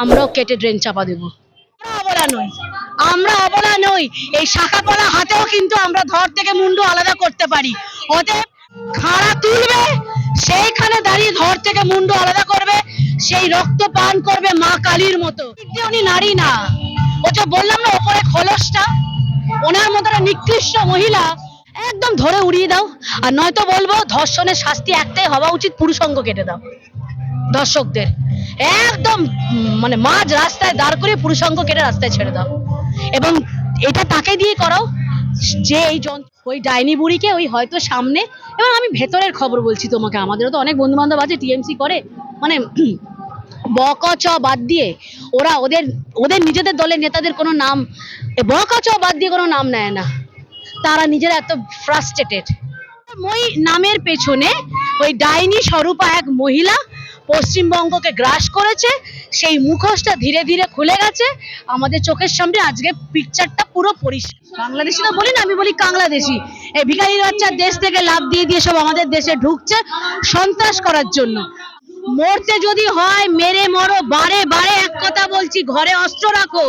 আমরাও কেটে ড্রেন চাপা দেবো। আমরা অবলা নই। এই শাখা পড়া হাতেও কিন্তু আমরা ধর থেকে মুন্ডু আলাদা করতে পারি। অতএব খাড়া তুলবে, সেইখানে দাঁড়িয়ে ধর থেকে মুন্ডু আলাদা করবে, সেই রক্ত পান করবে মা কালীর মতো। উনি নারী না। ও যে বললাম না, ওপরে খোলসটা, ওনার মতো নিকৃষ্ট মহিলা, একদম ধরে উড়িয়ে দাও। আর নয়তো বলব, ধর্ষণের শাস্তি একটাই হওয়া উচিত, পুরুষঙ্গ কেটে দাও। দর্শকদের। একদম মানে মাঝ রাস্তায় দাঁড় করে পুরুষাঙ্গ কেটে রাস্তায় ছেড়ে দাও। এবং এটা তাকে দিয়ে করাও যে এই ওই ডাইনি বুড়িকে ওই হয়তো সামনে, এবং আমি ভেতরের খবর বলছি তোমাকে, আমাদেরও তো অনেক বন্ধু বান্ধব আছে, টিএমসি করে মানে বক চ বাদ দিয়ে ওরা ওদের ওদের নিজেদের দলের নেতাদের কোনো নাম বক চ বাদ দিয়ে কোনো নাম নেয় না। তারা নিজেরা এত ফ্রাস্ট্রেটেড ওই নামের পেছনে ওই ডাইনি স্বরূপা এক মহিলা পশ্চিমবঙ্গকে গ্রাস করেছে, সেই মুখোশটা ধীরে ধীরে খুলে গেছে। আমাদের চোখের সামনে আজকে পিকচারটা পুরো পরিষ্কার। বাংলাদেশি না বলি না, আমি বলি কাংলাদেশি। এই ভিখারি বাচ্চা দেশ থেকে লাভ দিয়ে দিয়ে সব আমাদের দেশে ঢুকছে সন্ত্রাস করার জন্য। মরতে যদি হয়, মেরে মরো, বারে বারে এক কথা বলছি, ঘরে অস্ত্র রাখো।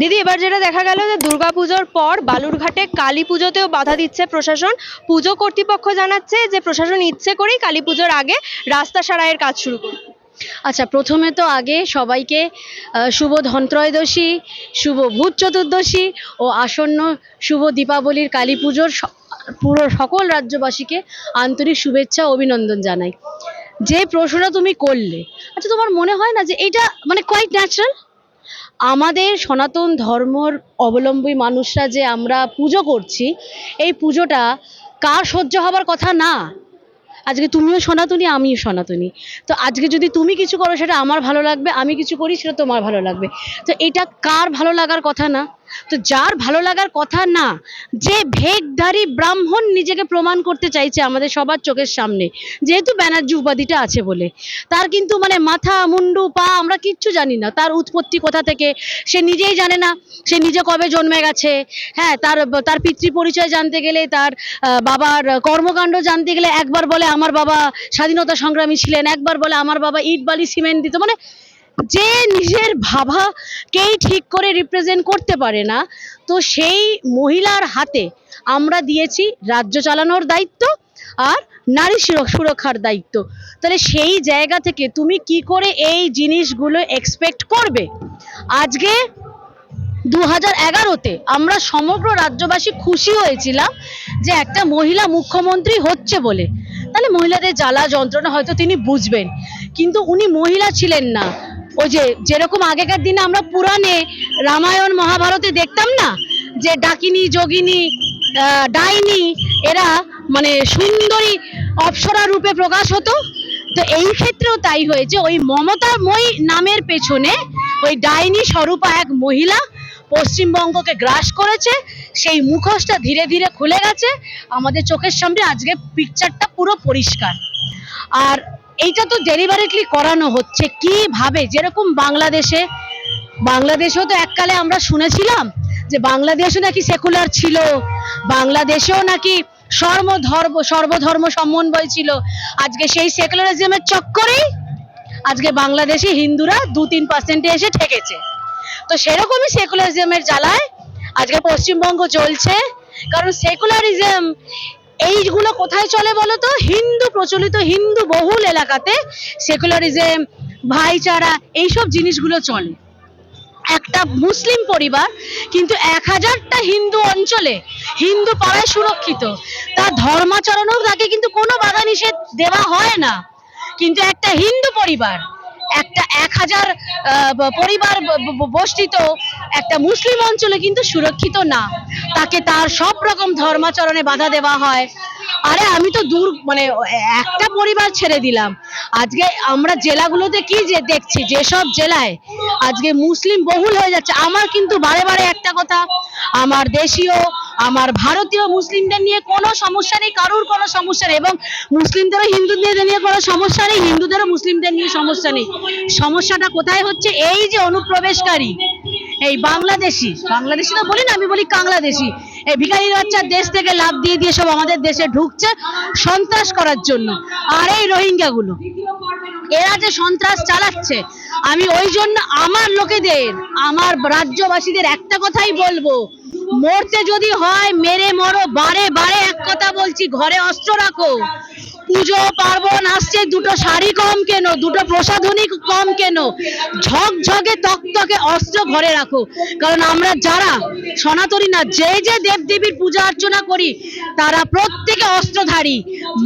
দিদি, এবার যেটা দেখা গেল যে দুর্গাপুজোর পর বালুরঘাটে কালী পুজোতেও বাধা দিচ্ছে প্রশাসন। পুজো কর্তৃপক্ষ জানাচ্ছে যে প্রশাসন ইচ্ছে করেই কালী পুজোর আগে রাস্তা সারাইয়ের কাজ শুরু করবে। আচ্ছা প্রথমে তো আগে সবাইকে শুভ ধনত্রয়োদশী, শুভ ভূত চতুর্দশী ও আসন্ন শুভ দীপাবলির কালী পুজোর পুরো সকল রাজ্যবাসীকে আন্তরিক শুভেচ্ছা অভিনন্দন জানাই। যে প্রশ্নটা তুমি করলে আচ্ছা তোমার মনে হয় না যে এটা মানে কোয়াইট ন্যাচারাল আমাদের সনাতন ধর্মর অবলম্বী মানুষরা যে আমরা পুজো করছি, এই পুজোটা কার সহ্য হবার কথা না? আজকে তুমিও সনাতনী, আমিও সনাতনী। তো আজকে যদি তুমি কিছু করো, সেটা আমার ভালো লাগবে, আমি কিছু করি, সেটা তোমার ভালো লাগবে। তো এটা কার ভালো লাগার কথা না? তো যার ভালো লাগার কথা না, যে ভেগধারী ব্রাহ্মণ নিজেকে প্রমাণ করতে চাইছে আমাদের সবার চোখের সামনে, যেহেতু ব্যানার্জি উপাধিটা আছে বলে। তার কিন্তু মানে মাথা, মুন্ডু, পা আমরা কিচ্ছু জানি না। তার উৎপত্তি কোথা থেকে, সে নিজেই জানে না। সে নিজে কবে জন্মে গেছে হ্যাঁ তার তার পিতৃ পরিচয় জানতে গেলে, তার বাবার কর্মকাণ্ড জানতে গেলে একবার বলে আমার বাবা স্বাধীনতা সংগ্রামী ছিলেন, একবার বলে আমার বাবা ইট, বালি, সিমেন্ট দিত। মানে যে নিজের ভাবাকেই ঠিক করে রিপ্রেজেন্ট করতে পারে না, তো সেই মহিলার হাতে আমরা দিয়েছি রাজ্য চালানোর দায়িত্ব আর নারী সুর- সুরক্ষার দায়িত্ব। তাহলে সেই জায়গা থেকে তুমি কি করে এই জিনিসগুলো এক্সপেক্ট করবে? আজকে দু হাজার এগারোতে আমরা সমগ্র রাজ্যবাসী খুশি হয়েছিলাম যে একটা মহিলা মুখ্যমন্ত্রী হচ্ছে বলে। তাহলে মহিলাদের জ্বালা যন্ত্রণা হয়তো তিনি বুঝবেন, কিন্তু উনি মহিলা ছিলেন না। ওই যে, যেরকম আগেকার দিনে আমরা পুরাণে রামায়ণ, মহাভারতে দেখতাম না? যে ডাকিনী, যোগিনী ডাইনি, এরা মানে সুন্দরী অপ্সরা রূপে প্রকাশ হতো। তো এই ক্ষেত্রেও তাই হয়েছে। ওই মমতাময়ী নামের পেছনে ওই ডাইনি স্বরূপা এক মহিলা পশ্চিমবঙ্গকে গ্রাস করেছে। সেই মুখোশটা ধীরে ধীরে খুলে গেছে। আমাদের চোখের সামনে আজকে পিকচারটা পুরো পরিষ্কার। আর এইটা তো ডেলিভারেটলি করানো হচ্ছে। কীভাবে যেরকম বাংলাদেশে, বাংলাদেশেও তো এককালে আমরা শুনেছিলাম যে বাংলাদেশও নাকি সেকুলার ছিল, বাংলাদেশেও নাকি সর্বধর্ম সর্বধর্ম সমন্বয় ছিল। আজকে সেই সেকুলারিজমের চক্করেই আজকে বাংলাদেশি হিন্দুরা দু তিন পার্সেন্টে এসে ঠেকেছে। তো সেরকমই সেকুলারিজমের জ্বালায় আজকে পশ্চিমবঙ্গ চলছে কারণ সেকুলারিজম এইগুলো কোথায় চলে বলো তো হিন্দু, প্রচলিত হিন্দু বহুল এলাকাতে সেকুলারিজম ভাইচারা, এইসব জিনিসগুলো চলে। একটা মুসলিম পরিবার কিন্তু এক হাজারটা হিন্দু অঞ্চলে হিন্দু পাড়ায় সুরক্ষিত। তার ধর্মাচরণেও তাকে কিন্তু কোনো বাধা নিষেধ দেওয়া হয় না। কিন্তু একটা হিন্দু পরিবার একটা এক হাজার পরিবার ব- ব- বষ্টিত একটা মুসলিম অঞ্চলে কিন্তু সুরক্ষিত না। তাকে তার সব রকম ধর্মাচরণে বাধা দেওয়া হয়। আরে, আমি তো দূর মানে একটা পরিবার ছেড়ে দিলাম। আজকে আমরা জেলাগুলোতে কি যে দেখছি, যেসব জেলায় আজকে মুসলিম বহুল হয়ে যাচ্ছে, আমার কিন্তু বারে বারে একটা কথা, আমার দেশীয় আমার ভারতীয় মুসলিমদের নিয়ে কোনো সমস্যা নেই, কারোর কোনো সমস্যা নেই এবং মুসলিমদেরও হিন্দুদের নিয়ে কোনো সমস্যা নেই, হিন্দুদেরও মুসলিমদের নিয়ে সমস্যা নেই। সমস্যাটা কোথায় হচ্ছে? এই যে অনুপ্রবেশকারী, এই বাংলাদেশি বাংলাদেশি তো বলি না, আমি বলি বাংলাদেশি এই ভিখারি বাচ্চার দেশ থেকে লাভ দিয়ে দিয়ে সব আমাদের দেশে ঢুকছে সন্ত্রাস করার জন্য। আর এই রোহিঙ্গা গুলো এরা যে সন্ত্রাস চালাচ্ছে, আমি ওই জন্য আমার লোকেদের, আমার রাজ্যবাসীদের একটা কথাই বলব মরতে যদি হয়, মেরে মরো, বারে বারে এক কথা বলছি, ঘরে অস্ত্র রাখো। পুজো, পার্বণ আসছে, দুটো শাড়ি কম কেন, দুটো প্রসাধনী কম কেন? ঝকঝকে, তকতকে অস্ত্র ঘরে রাখো। কারণ আমরা যারা সনাতনী না, যে যে দেবদেবীর পূজা অর্চনা করি, তারা প্রত্যেকে অস্ত্রধারী।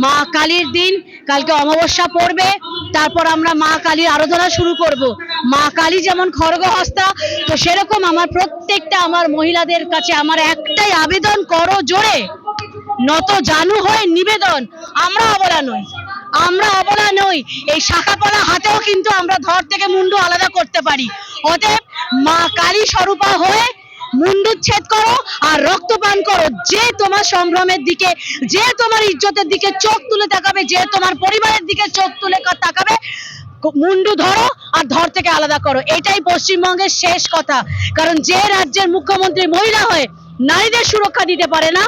মা কালীর দিন, কালকে অমাবস্যা পড়বে, তারপর আমরা মা কালীর আরাধনা শুরু করব। মা কালী যেমন খড়গ খড়গহস্তা, তো সেরকম আমার প্রত্যেকটা আমার মহিলাদের কাছে আমার একটাই আবেদন করো জোরে। নত জানু হয়ে নিবেদন। আমরা অবলা নই। আমরা অবলা নই। এই শাখাপলা হাতেও কিন্তু আমরা ধর থেকে মুন্ডু আলাদা করতে পারি। অতএব মা কালী স্বরূপা হয়ে মুন্ডুচ্ছেদ করো আর রক্তপান করো। যে তোমার সম্ভ্রমের দিকে, যে তোমার ইজ্জতের দিকে চোখ তুলে তাকাবে, যে তোমার পরিবারের দিকে চোখ তুলে তাকাবে মুন্ডু ধরো আর ধর থেকে আলাদা করো। এটাই পশ্চিমবঙ্গের শেষ কথা। কারণ যে রাজ্যের মুখ্যমন্ত্রী মহিলা হয়ে নারীদের সুরক্ষা দিতে পারে না,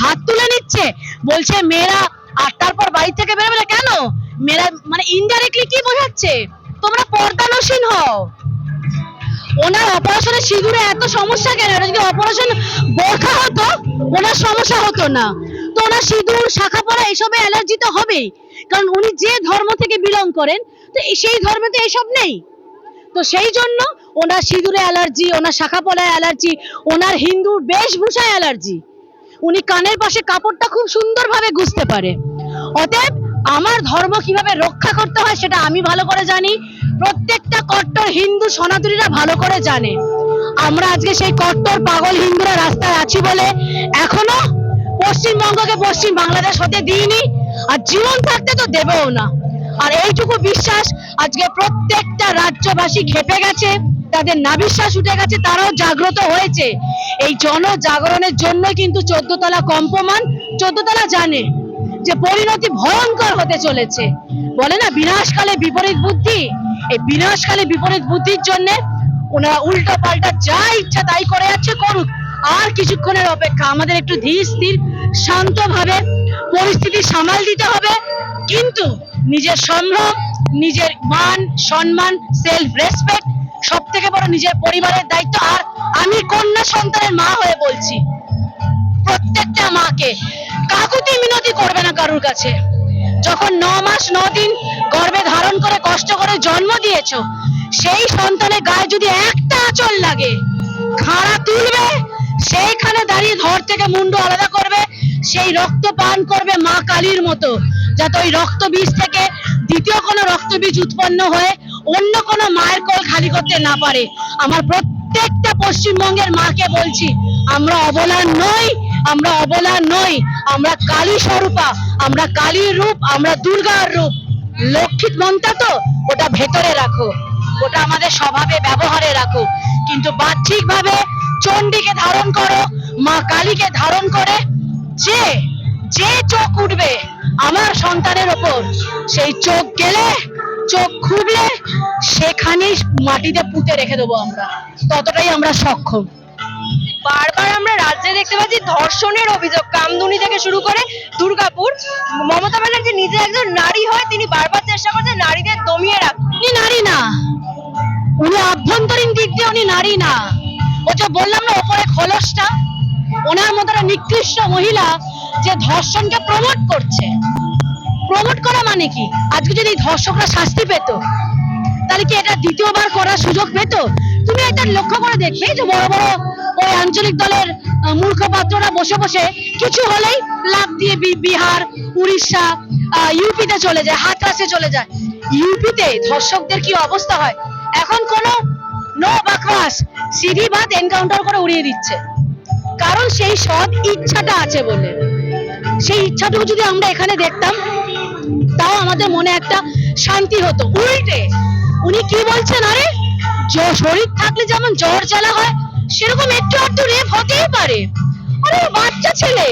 হাত তুলে নিচ্ছে। বলছে, মেয়েরা, আর তারপর বাড়ি থেকে বেরোবে না কেন? মেয়েরা মানে ইনডাইরেক্টলি কি বোঝাচ্ছে? তোমরা পর্দানসীন হও। ওনার অপারেশনে সিঁদুরে এত সমস্যা কেন? যদি অপারেশন বোরখা হতো, ওনার সমস্যা হতো না। তো ওনার সিঁদুর, শাখা পড়া, এসবে অ্যালার্জি তো হবেই। কারণ উনি যে ধর্ম থেকে বিলং করেন তো সেই ধর্মে তো এসব নেই। তো সেই জন্য ওনার সিঁদুরে অ্যালার্জি, ওনার শাখা পলায় অ্যালার্জি, ওনার হিন্দুর বেশভূষায় অ্যালার্জি। উনি কানের পাশে কাপড়টা খুব সুন্দরভাবে গুজতে পারে। অতএব আমার ধর্ম কীভাবে রক্ষা করতে হয় সেটা আমি ভালো করে জানি। প্রত্যেকটা কট্টর হিন্দু সনাতনীরা ভালো করে জানে। আমরা আজকে সেই কট্টর পাগল হিন্দুরা রাস্তায় আছি বলে এখনও পশ্চিমবঙ্গকে পশ্চিম বাংলাদেশ হতে দিইনি। আর জীবন থাকতে তো দেবেও না। আর এইটুকু বিশ্বাস, আজকে প্রত্যেকটা রাজ্যবাসী খেপে গেছে, তাদের নাবিশ্বাস উঠে গেছে, তারাও জাগ্রত হয়েছে। এই জনজাগরণের জন্য কিন্তু চোদ্দতলা কম্পমান, চোদ্দতলা জানে যে পরিণতি ভয়ঙ্কর হতে চলেছে। বলে না, বিনাশকালে বিপরীত বুদ্ধি? এই বিনাশকালে বিপরীত বুদ্ধির জন্য ওনারা উল্টো পাল্টা যা ইচ্ছা তাই করে যাচ্ছে, করুক। আর কিছুক্ষণের অপেক্ষা, আমাদের একটু ধীর, স্থির, শান্তভাবে পরিস্থিতি সামাল দিতে হবে। কিন্তু নিজের সম্ভ্রম, নিজের মান, সম্মান সেলফ রেসপেক্ট সব থেকে বড় নিজের পরিবারের দায়িত্ব। আর আমি কন্যা সন্তানের মা হয়ে বলছি, প্রত্যেকটা মাকে। কাকুতি মিনতি করবে না কারুর কাছে। যখন ন মাস, ন দিন গর্ভে ধারণ করে কষ্ট করে জন্ম দিয়েছ, সেই সন্তানের গায়ে যদি একটা আঁচল লাগে, খাড়া তুলবে, সেইখানে দাঁড়িয়ে ধর থেকে মুন্ডু আলাদা করবে, সেই রক্ত পান করবে মা কালীর মতো। যাতে ওই রক্ত বীজ থেকে দ্বিতীয় কোনো রক্ত বীজ উৎপন্ন হয়ে অন্য কোনো মায়ের কোল খালি করতে না পারে। আমার প্রত্যেকটা পশ্চিমবঙ্গের মাকে বলছি, আমরা অবলা নই, আমরা অবলা নই, আমরা কালী স্বরূপা, আমরা কালীর রূপ, আমরা দুর্গার রূপ। লক্ষিত মন্ত্রা তো ওটা ভেতরে রাখো, ওটা আমাদের স্বভাবে, ব্যবহারে রাখো। কিন্তু বাহ্যিক ভাবে চণ্ডীকে ধারণ করো, মা কালীকে ধারণ করে যে যে চোখ উঠবে আমার সন্তানের ওপর সেই চোখ গেলে চোখ খুবলে সেখানেই মাটিতে পুঁতে রেখে দেবো আমরা। ততটাই আমরা সক্ষম। বারবার আমরা রাজ্যে দেখতে পাচ্ছি ধর্ষণের অভিযোগ। কামদুনি থেকে শুরু করে দুর্গাপুর মমতা ব্যানার্জি নিজে একজন নারী হয় তিনি বারবার চেষ্টা করছেন নারীদের দমিয়ে রাখতে উনি নারী না। উনি আভ্যন্তরীণ দিক দিয়ে উনি নারী না। ও যে বললাম না ওপরে খলসটা। ওনার মতো নিকৃষ্ট মহিলা যে ধর্ষণকে প্রমোট করছে। প্রমোট করা মানে কি? আজকে যদি ধর্ষকরা শাস্তি পেত তাহলে কি এটা দ্বিতীয়বার করার সুযোগ পেত? তুমি এটা লক্ষ্য করে দেখবে যে বড় বড় ওই আঞ্চলিক দলের আহ, মুখপাত্ররা বসে বসে কিছু হলেই লাভ দিয়ে বিহার উড়িষ্যা ইউপিতে চলে যায় হাতরাসে চলে যায়। ইউপিতে ধর্ষকদের কি অবস্থা হয়? এখন কোনো নো বাকওয়াস সিধি বাদ এনকাউন্টার করে উড়িয়ে দিচ্ছে। কারণ সেই সৎ ইচ্ছাটা আছে বলে। সেই ইচ্ছাটুকু যদি আমরা এখানে দেখতাম, তাও আমাদের মনে একটা শান্তি হতো। উল্টে উনি কি বলছেন, আরে? শরীর থাকলে যেমন জ্বর জ্বালা হয়, সেরকম একটু একটু রেপ হতেই পারে। আরে, বাচ্চা ছেলে,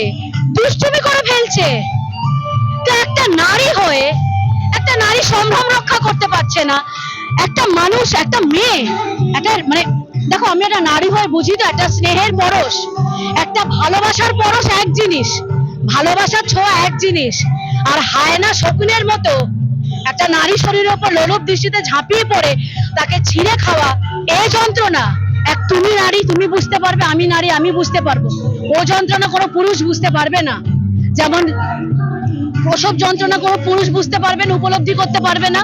দুষ্টুমি করে ফেলছে। তো একটা নারী হয়ে, একটা নারী সম্ভ্রম রক্ষা করতে পারছে না। একটা মানুষ, একটা মেয়ে, একটা মানে দেখো, আমি একটা নারী হয়ে বুঝি তো, একটা স্নেহের পরশ, একটা ভালোবাসার পরশ এক জিনিস। ভালোবাসার ছোঁয়া এক জিনিস। আর হায়না শকুনের মতো একটা নারী শরীরের উপর লোলুপ দৃষ্টিতে ঝাঁপিয়ে পড়ে, তাকে ছিঁড়ে খাওয়া এই যন্ত্রণা। এক তুমি নারী, তুমি বুঝতে পারবে, আমি নারী, আমি বুঝতে পারব। ও যন্ত্রণা কোনো পুরুষ বুঝতে পারবে না। যেমন প্রসব যন্ত্রণা কোনো পুরুষ বুঝতে পারবে না, উপলব্ধি করতে পারবে না।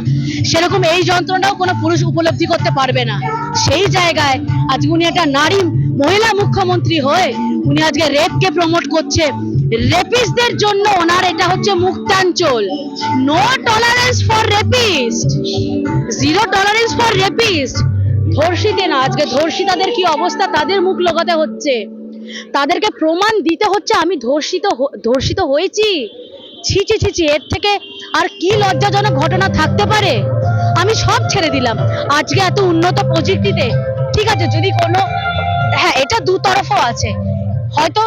সেরকম এই যন্ত্রণাও কোনো পুরুষ উপলব্ধি করতে পারবে না। সেই জায়গায় আজকে উনি একটা নারী মহিলা মুখ্যমন্ত্রী হয়ে উনি আজকে রেপকে প্রমোট করছে। রেপিস্টদের জন্য ওনার এটা হচ্ছে মুক্তাঞ্চল। No tolerance for rapist zero tolerance for rapist ধর্ষিতে না, আজকে ধর্ষিতাদের কি অবস্থা? তাদের মুখ লোকাতে হচ্ছে। তাদেরকে প্রমাণ দিতে হচ্ছে, আমি ধর্ষিত ধর্ষিত হয়েছি। ছি ছি ছি ছি, এর থেকে আর কি লজ্জাজনক ঘটনা থাকতে পারে? আমি সব ছেড়ে দিলাম। আজকে এত উন্নত প্রযুক্তিতে। ঠিক আছে, যদি কোনো হ্যাঁ এটা দুতরফও আছে। হয়তো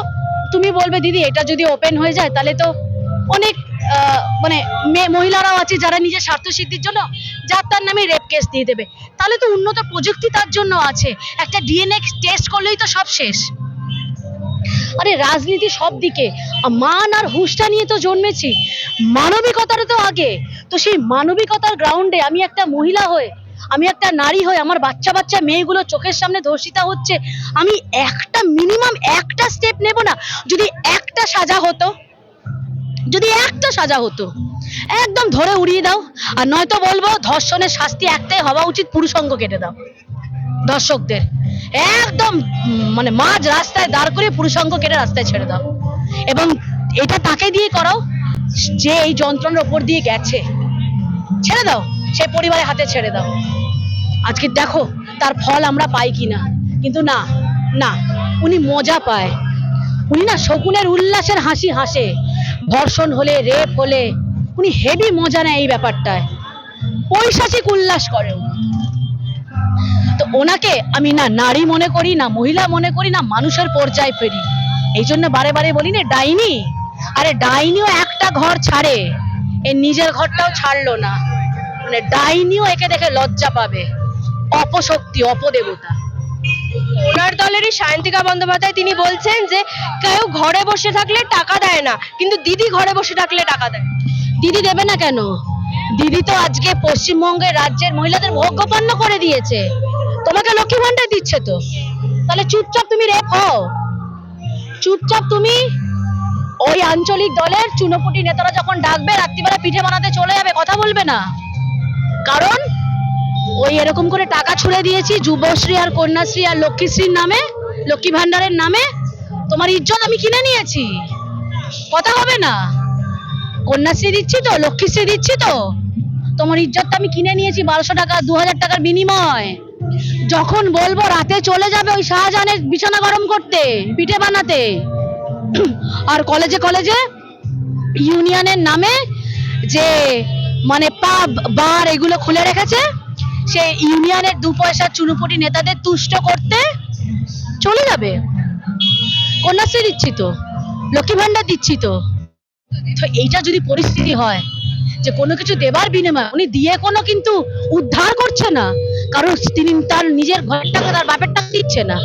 তুমি বলবে, দিদি, এটা যদি ওপেন হয়ে যায়, তাহলে তো অনেক মানে মেয়ে মহিলারাও আছে যারা নিজের স্বার্থ সিদ্ধির জন্য যার তার নামে রেপ কেস দিয়ে দেবে। তাহলে তো উন্নত প্রযুক্তি তার জন্য আছে। একটা ডিএনএ টেস্ট করলেই তো সব শেষ। আরে, রাজনীতি সব দিকে। মান আর হুঁশটা নিয়ে তো জন্মেছি। মানবিকতার তো আগে। তো সেই মানবিকতার গ্রাউন্ডে আমি একটা মহিলা হয়ে আমি একটা নারী হয়ে আমার বাচ্চা বাচ্চা মেয়েগুলো চোখের সামনে ধর্ষিতা হচ্ছে, আমি একটা মিনিমাম একটা স্টেপ নেব না। যদি একটা সাজা হতো, যদি একটা সাজা হতো, একদম ধরে উড়িয়ে দাও। আর নয়তো বলব, ধর্ষণের শাস্তি একটাই হওয়া উচিত, পুরুষঙ্গ কেটে দাও। দর্শকদের, একদম মানে মাঝ রাস্তায় দাঁড় করে পুরুষাঙ্গ কেটে রাস্তায় ছেড়ে দাও। এবং এটা তাকে দিয়ে করাও, যে এই যন্ত্রণার ওপর দিয়ে গেছে। ছেড়ে দাও। সেই পরিবারের হাতে ছেড়ে দাও। আজকে দেখো তার ফল আমরা পাই কিনা। কিন্তু না না, উনি মজা পায়। উনি না শকুনের উল্লাসের হাসি হাসে। ধর্ষণ হলে, রেপ হলে, উনি হেভি মজা নেয় এই ব্যাপারটায়। পৈশাচিক উল্লাস করে তো ওনাকে আমি না নারী মনে করি, না মহিলা মনে করি, না মানুষের পর্যায়ে ফেরি। এই জন্য বারে বারে বলি না, ডাইনি। আরে ডাইনিও একটা ঘর ছাড়ে। এর নিজের ঘরটাও ছাড়লো না। মানে ডাইনিও একে দেখে লজ্জা পাবে। অপশক্তি, অপদেবতা। ওনার দলেরই সায়ন্তিকা বন্দ্যোপাধ্যায় তিনি বলছেন যে, কেউ ঘরে বসে থাকলে টাকা দেয় না, কিন্তু দিদি ঘরে বসে থাকলে টাকা দেয়। দিদি দেবে না কেন? দিদি তো আজকে পশ্চিমবঙ্গের রাজ্যের মহিলাদের ভোগ্যপন্ন করে দিয়েছে। তোমাকে লক্ষ্মী ভান্ডার দিচ্ছে তো? তাহলে চুপচাপ তুমি রেপ হও। চুপচাপ তুমি ওই আঞ্চলিক দলের চুনোপুটি নেতারা যখন ডাকবে, রাত্রিবেলা পিঠে বানাতে চলে যাবে, কথা বলবে না। কারণ ওই এরকম করে টাকা ছুড়ে দিয়েছি যুবশ্রী আর কন্যাশ্রী আর লক্ষ্মীশ্রীর নামে, লক্ষ্মী ভান্ডারের নামে। তোমার ইজ্জত আমি কিনে নিয়েছি। কথা হবে না। কন্যাশ্রী দিচ্ছি তো, লক্ষ্মীশ্রী দিচ্ছি তো। তোমার ইজ্জতটা আমি কিনে নিয়েছি বারোশো টাকা দু হাজার টাকার বিনিময়। যখন বলব রাতে চলে যাবে ওই শাহজাহানের বিছানা গরম করতে, পিঠে বানাতে। আর কলেজে কলেজে ইউনিয়নের নামে যে মানে পাব বার এগুলো খুলে রেখেছে। সে ইউনিয়নের দু পয়সা চুনুপুটি নেতাদের তুষ্ট করতে চলে যাবে। কন্যাশ্রী দিচ্ছি তো, লক্ষ্মী ভান্ডার দিচ্ছি তো। এইটা যদি পরিস্থিতি হয়, যে কোনো কিছু দেবার বিনিময় উনি দিয়ে কোনো কিন্তু উদ্ধার করছে না, কারণ তিনি তার নিজের ঘরের টাকা তার বাপের টাকা দিচ্ছে না।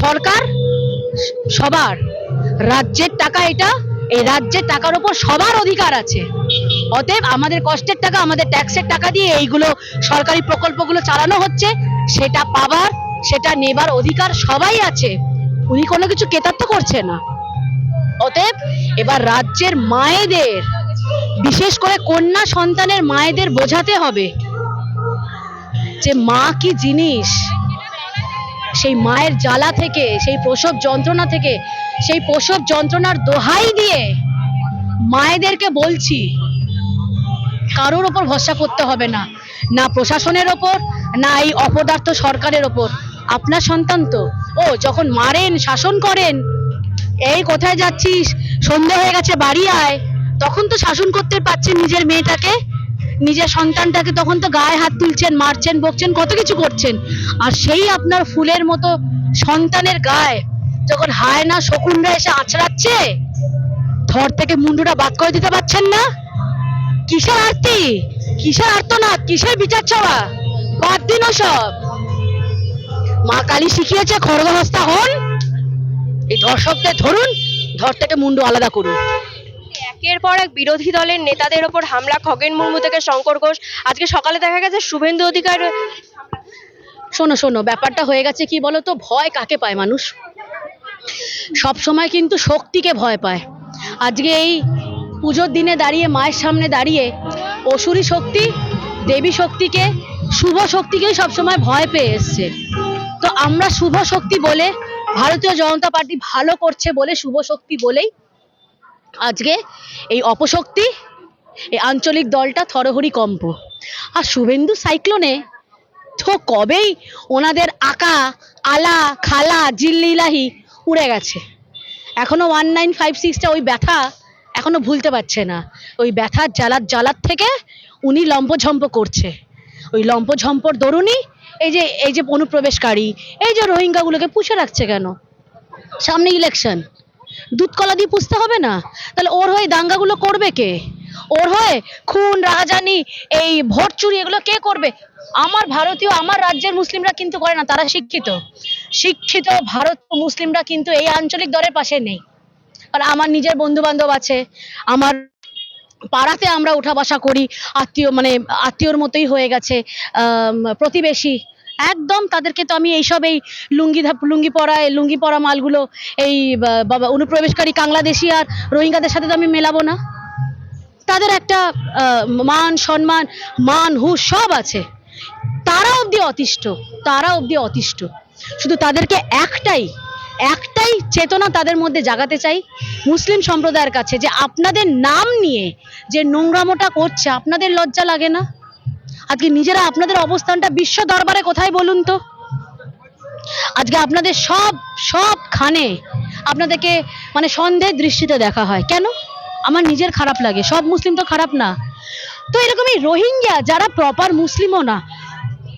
সরকার, সবার, রাজ্যের টাকা এটা, এই রাজ্যের টাকার উপর সবার অধিকার আছে। অতএব আমাদের কষ্টের টাকা, আমাদের ট্যাক্সের টাকা দিয়ে এইগুলো সরকারি প্রকল্পগুলো চালানো হচ্ছে, সেটা পাবার, সেটা নেবার অধিকার সবাই আছে। উনি কোনো কিছু কেতাত্ত করছে না। অতএব এবার রাজ্যের মায়েদের, বিশেষ করে কন্যা সন্তানের মায়েদের বোঝাতে হবে যে মা কি জিনিস? সেই মায়ের জ্বালা থেকে, সেই প্রসব যন্ত্রণা থেকে, সেই প্রসব যন্ত্রণার দোহাই দিয়ে মায়েদেরকে বলছি কারোর ওপর ভরসা করতে হবে না। না প্রশাসনের ওপর, না এই অপদার্থ সরকারের ওপর। আপনার সন্তান তো। ও, যখন মারেন, শাসন করেন, এই কোথায় যাচ্ছিস? সন্ধে হয়ে গেছে, বাড়ি আয়। তখন তো শাসন করতে পারছেন নিজের মেয়েটাকে। নিজের সন্তানটাকে তখন তো গায়ে হাত তুলছেন, মারছেন, বকছেন, কত কিছু করছেন। আর সেই আপনার ফুলের মতো সন্তানের গায়ে যখন হায় না শকুনরা এসে আছড়াচ্ছে ধর থেকে মুন্ডুটা বাদ করে দিতে পারছেন না? কিসের আরতি? কিসের আর্তনাদ? কিসের বিচার চাওয়া বাদ দিন সব মা কালী শিখিয়েছে খড়গহস্তা হন। এই দর্শকদের ধরুন ধর থেকে মুন্ডু আলাদা করুন। একের পর এক বিরোধী দলের নেতাদের ওপর হামলা খগেন মুর্মু থেকে শঙ্কর ঘোষ। আজকে সকালে দেখা গেছে শুভেন্দু অধিকার শোনো শোনো ব্যাপারটা হয়ে গেছে কি বলো তো ভয় কাকে পায় মানুষ? সব সময় কিন্তু শক্তিকে ভয় পায়। আজকে এই পুজোর দিনে দাঁড়িয়ে, মায়ের সামনে দাঁড়িয়ে অসুরি শক্তি, দেবী শক্তিকে, শুভ শক্তিকেই সবসময় ভয় পেয়ে এসছে। তো আমরা শুভ শক্তি বলে, ভারতীয় জনতা পার্টি ভালো করছে বলে শুভ শক্তি বলেই আজকে এই অপশক্তি, এই আঞ্চলিক দলটা থরহরি কম্প। আর শুভেন্দু সাইক্লোনে, তো কবেই ওনাদের আকা, আলা, খালা, জিল্লিলাহি উড়ে গেছে। এখনও ওয়ান নাইন ফাইভ সিক্সটা ওই ব্যথা এখনও ভুলতে পারছে না। ওই ব্যথার জ্বালার জ্বালার থেকে উনি লম্পঝম্প করছে। ওই লম্পঝম্পর দরুনই এই যে এই যে অনুপ্রবেশকারী, এই যে রোহিঙ্গাগুলোকে পুষে রাখছে কেন? সামনে ইলেকশন দুধ কলা দিয়ে পুষতে হবে না? তাহলে ওর হয়ে দাঙ্গাগুলো করবে কে? ওর হয়ে খুন রাজানি এই ভোট চুরি এগুলো কে করবে? আমার ভারতীয়, আমার রাজ্যের মুসলিমরা কিন্তু করে না, তারা শিক্ষিত। শিক্ষিত ভারত মুসলিমরা কিন্তু এই আঞ্চলিক দলের পাশে নেই। আর আমার নিজের বন্ধু বান্ধব আছে, আমার পাড়াতে আমরা উঠা বসা করি, আত্মীয় মানে আত্মীয়র মতোই হয়ে গেছে প্রতিবেশী। একদম তাদেরকে তো আমি এইসব এই লুঙ্গি লুঙ্গি পরা লুঙ্গি পরা মালগুলো, এই অনুপ্রবেশকারী বাংলাদেশি আর রোহিঙ্গাদের সাথে তো আমি মেলাবো না। তাদের একটা মান, সম্মান, মান, হুশ সব আছে। তারা অবধি অতিষ্ঠ, তারা অবধি অতিষ্ঠ। শুধু তাদেরকে একটাই একটাই চেতনা তাদের মধ্যে জাগাতে চাই মুসলিম সম্প্রদায়ের কাছে যে আপনাদের নাম নিয়ে যে নোংরামোটা করছে, আপনাদের লজ্জা লাগে না? আজকে নিজেরা আপনাদের অবস্থানটা বিশ্ব দরবারে কোথায় বলুন তো? আজকে আপনাদের সব সবখানে আপনাদেরকে মানে সন্দেহের দৃষ্টিতে দেখা হয়। কেন? আমার নিজের খারাপ লাগে, সব মুসলিম তো খারাপ না। তো এরকমই রোহিঙ্গা যারা প্রপার মুসলিমও না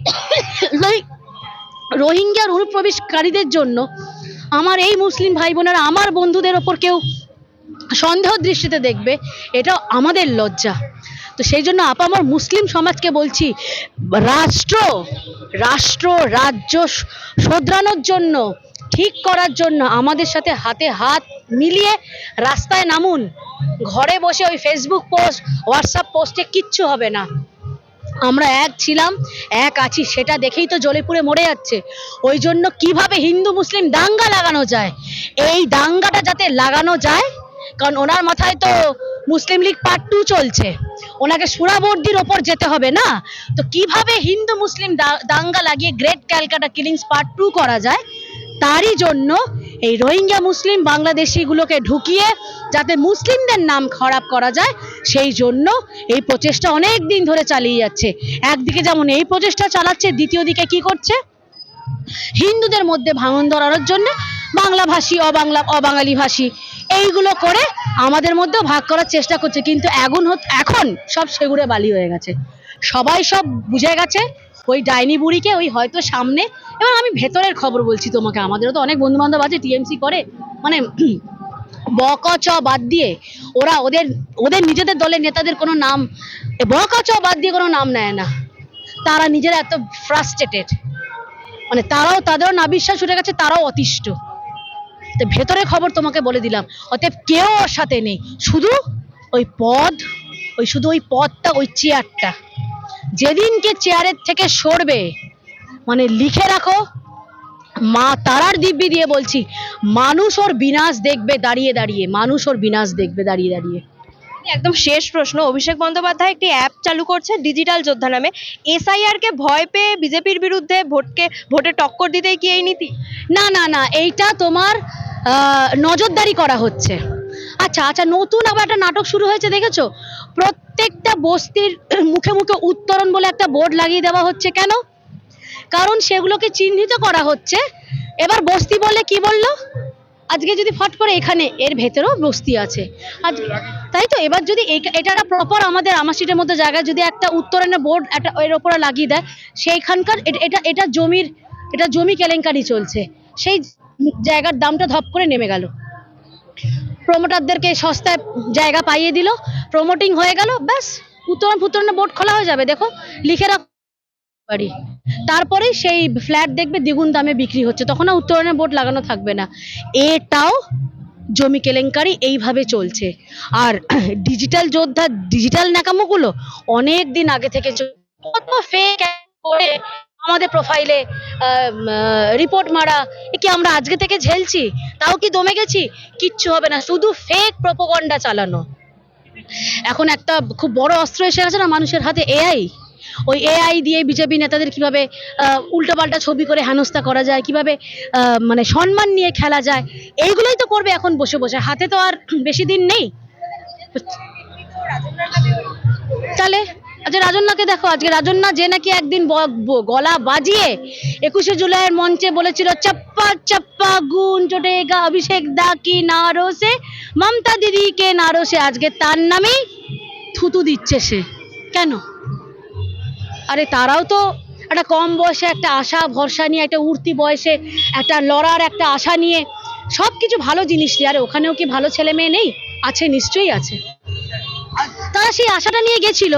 রোহিঙ্গার অনুপ্রবেশকারীদের জন্য আমার এই মুসলিম ভাই বোনেরা আমার বন্ধুদের ওপর কেউ সন্দেহ দৃষ্টিতে দেখবে, এটা আমাদের লজ্জা। তো সেই জন্য আপা আমার মুসলিম সমাজকে বলছি, রাষ্ট্র রাষ্ট্র, রাজ্য শোধরানোর জন্য, ঠিক করার জন্য আমাদের সাথে হাতে হাত মিলিয়ে রাস্তায় নামুন। ঘরে বসে ওই ফেসবুক পোস্ট হোয়াটসঅ্যাপ পোস্টে কিচ্ছু হবে না। আমরা এক ছিলাম, এক আছি, সেটা দেখেই তো জ্বলে পুড়ে মরে যাচ্ছে। ওই জন্য কীভাবে হিন্দু, মুসলিম দাঙ্গা লাগানো যায়? এই দাঙ্গাটা যাতে লাগানো যায়, কারণ ওনার মাথায় তো মুসলিম লীগ পার্ট টু চলছে। ওনাকে সুরাবর্দির ওপর যেতে হবে না? তো কীভাবে হিন্দু, মুসলিম দাঙ্গা লাগিয়ে great Calcutta killings part two করা যায়? তারই জন্য এই রোহিঙ্গা, মুসলিম, বাংলাদেশিগুলোকে ঢুকিয়ে যাতে মুসলিমদের নাম খারাপ করা যায় সেই জন্য এই প্রচেষ্টা অনেক দিন ধরে চালিয়ে যাচ্ছে। একদিকে যেমন এই প্রচেষ্টা চালাচ্ছে, দ্বিতীয় দিকে কি করছে? হিন্দুদের মধ্যে ভাঙন ধরানোর জন্য বাংলা ভাষী, অবাংলা, অবাঙালি ভাষী, এইগুলো করে আমাদের মধ্যেও ভাগ করার চেষ্টা করছে। কিন্তু এখন এখন সব সেগুড়ে বালি হয়ে গেছে। সবাই সব বুঝে গেছে, ওই ডাইনি বুড়িকে ওই হয়তো সামনে। এবং আমি ভেতরের খবর বলছি তোমাকে, আমাদেরও তো অনেক বন্ধু বান্ধব আছে, টিএমসি করে। মানে বক চ বাদ দিয়ে ওরা ওদের ওদের নিজেদের দলের নেতাদের কোনো নাম বক চ বাদ দিয়ে কোনো নাম নেয় না। তারা নিজেরা এত ফ্রাস্ট্রেটেড মানে তারাও, তাদেরও না বিশ্বাস উঠে গেছে, তারাও অতিষ্ঠ। তো ভেতরের খবর তোমাকে বলে দিলাম, অতএব কেউ ওর সাথে নেই। শুধু ওই পদ, ওই শুধু ওই পদটা, ওই চেয়ারটা যেদিনকে চেয়ারের থেকে সরবে মানে লিখে রাখো মা তারার দিব্যি দিয়ে বলছি মানুষ ওর বিনাশ দেখবে দাঁড়িয়ে দাঁড়িয়ে মানুষ ওর বিনাশ দেখবে দাঁড়িয়ে দাঁড়িয়ে। একদম শেষ প্রশ্ন অভিষেক বন্দ্যোপাধ্যায় একটি অ্যাপ চালু করছে ডিজিটাল যোদ্ধা নামে। এসআইআর কে ভয় পেয়ে বিজেপির বিরুদ্ধে ভোটকে ভোটে টক্কর দিতেই কি এই নীতি? না না না এইটা তোমার আহ, নজরদারি করা হচ্ছে। আচ্ছা আচ্ছা নতুন আবার একটা নাটক শুরু হয়েছে দেখেছ? প্রত্যেকটা বস্তির মুখে মুখে উত্তরণ বলে একটা বোর্ড লাগিয়ে দেওয়া হচ্ছে কেন? কারণ সেগুলোকে চিহ্নিত করা হচ্ছে। এবার বস্তি বলে কি বলল? আজকে যদি ফট করে এখানে, এর ভেতরেও বস্তি আছে। আজ, তাই তো? এবার যদি এটা একটা প্রপার আমাদের আমার সিটের মধ্যে জায়গায় যদি একটা উত্তরণের বোর্ড একটা এর ওপরে লাগিয়ে দেয়, সেইখানকার এটা এটা জমির, এটা জমি কেলেঙ্কারি চলছে। সেই জায়গার দামটা ধপ করে নেমে গেল। প্রমোটারদেরকে সস্তায় জায়গা পাইয়ে দিল। প্রমোটিং হয়ে গেল, ব্যাস। উত্তরণ ফুত্তরণের বোর্ড খোলা হয়ে যাবে, দেখো। লিখে রাখ। বাড়ি। তারপরে সেই ফ্ল্যাট দেখবে দ্বিগুণ দামে বিক্রি হচ্ছে। তখন উত্তরণের বোর্ড লাগানো থাকবে না। এটাও জমি কেলেঙ্কারি এইভাবে চলছে। আর ডিজিটাল যোদ্ধা ডিজিটাল ন্যাকামোগুলো অনেক দিন আগে থেকে কত ফেক করে আমাদের প্রোফাইলে রিপোর্ট মারা। কি আমরা আজকে থেকে ঝেলছি? তাও কি দমে গেছি? কিচ্ছু হবে না। শুধু ফেক প্রপোগন্ডা চালানো। এখন একটা খুব বড় অস্ত্র এসে গেছে না, মানুষের হাতে এআই ওই এআই দিয়ে বিজেপি নেতাদের কীভাবে উল্টোপাল্টা ছবি করে হেনস্থা করা যায়, কীভাবে মানে সম্মান নিয়ে খেলা যায়, এইগুলোই তো করবে এখন বসে বসে। হাতে তো আর বেশি দিন নেই। তাহলে আজকে রাজন্যাকে দেখো, আজকে রাজন্যা যে নাকি একদিন গলা বাজিয়ে একুশে জুলাইয়ের মঞ্চে বলেছিল, চাপ্পা চাপ্পা গুন চটেগা, অভিষেক দা কি নারোসে, মমতা দিদি কে নারোসে। আজকে তার নামেই থুতু দিচ্ছে সে। কেন? আরে তারাও তো একটা কম বয়সে একটা আশা, ভরসা নিয়ে, একটা উঠতি বয়সে, একটা লড়ার একটা আশা নিয়ে সব কিছু ভালো জিনিস নিয়ে। আরে ওখানেও কি ভালো ছেলে মেয়ে নেই? আছে, নিশ্চয়ই আছে। তারা সেই আশাটা নিয়ে গেছিল।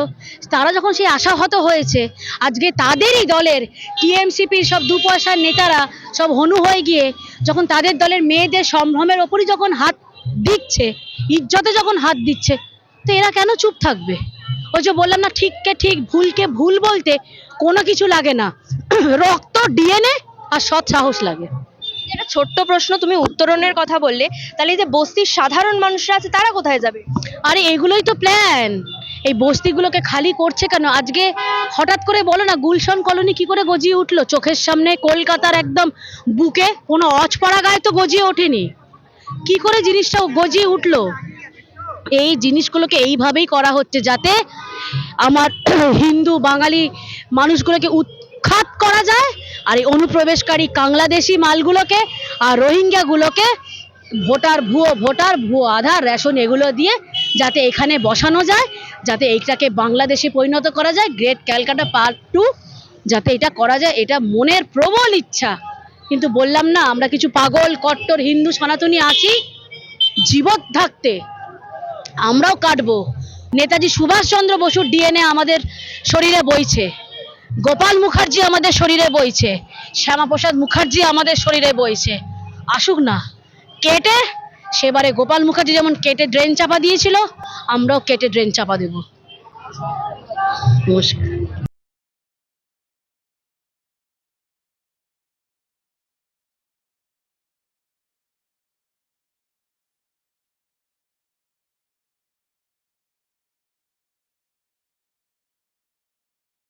তারা যখন সেই আশাহত হয়েছে, আজকে তাদেরই দলের টিএমসিপির সব দু পয়সার নেতারা সব হনু হয়ে গিয়ে যখন তাদের দলের মেয়েদের সম্ভ্রমের ওপরই যখন হাত দিচ্ছে, ইজ্জতে যখন হাত দিচ্ছে, তো এরা কেন চুপ থাকবে? ওই যে বললাম না ঠিককে ঠিক ভুলকে ভুল বলতে কোনো কিছু লাগে না। রক্ত ডিএনএ আর সৎ সাহস লাগে। একটা ছোট্ট প্রশ্ন তুমি উত্তরণের কথা বললে। তাহলে এই যে বস্তির সাধারণ মানুষরা আছে তারা কোথায় যাবে? আরে এগুলোই তো প্ল্যান এই বস্তিগুলোকে খালি করছে কেন? আজকে হঠাৎ করে বলো না গুলশন কলোনি কি করে গজিয়ে উঠল? চোখের সামনে কলকাতার একদম বুকে কোনো অজপাড়া গায়ে তো গজিয়ে ওঠেনি। কি করে জিনিসটা গজিয়ে উঠল? এই জিনিসগুলোকে এইভাবেই করা হচ্ছে যাতে আমার হিন্দু, বাঙালি মানুষগুলোকে উৎখাত করা যায় আর এই অনুপ্রবেশকারী বাংলাদেশি মালগুলোকে আর রোহিঙ্গাগুলোকে ভোটার ভুয়ো ভোটার, ভুয়ো আধার, রেশন এগুলো দিয়ে যাতে এখানে বসানো যায়, যাতে এইটাকে বাংলাদেশে পরিণত করা যায়। গ্রেট ক্যালকাটা পার্ট টু, যাতে এটা করা যায়। এটা মনের প্রবল ইচ্ছা। কিন্তু বললাম না, আমরা কিছু পাগল, কট্টর, হিন্দু, সনাতনী আছি, জীবত থাকতে আমরাও কাটবো। নেতাজি সুভাষচন্দ্র বসুর ডিএনএ আমাদের শরীরে বইছে। গোপাল মুখার্জি আমাদের শরীরে বইছে। শ্যামাপ্রসাদ মুখার্জি আমাদের শরীরে বইছে। আসুক না, কেটে সেবারে গোপাল মুখার্জি যেমন কেটে ড্রেন চাপা দিয়েছিল, আমরাও কেটে ড্রেন চাপা দেব। নমস্কার।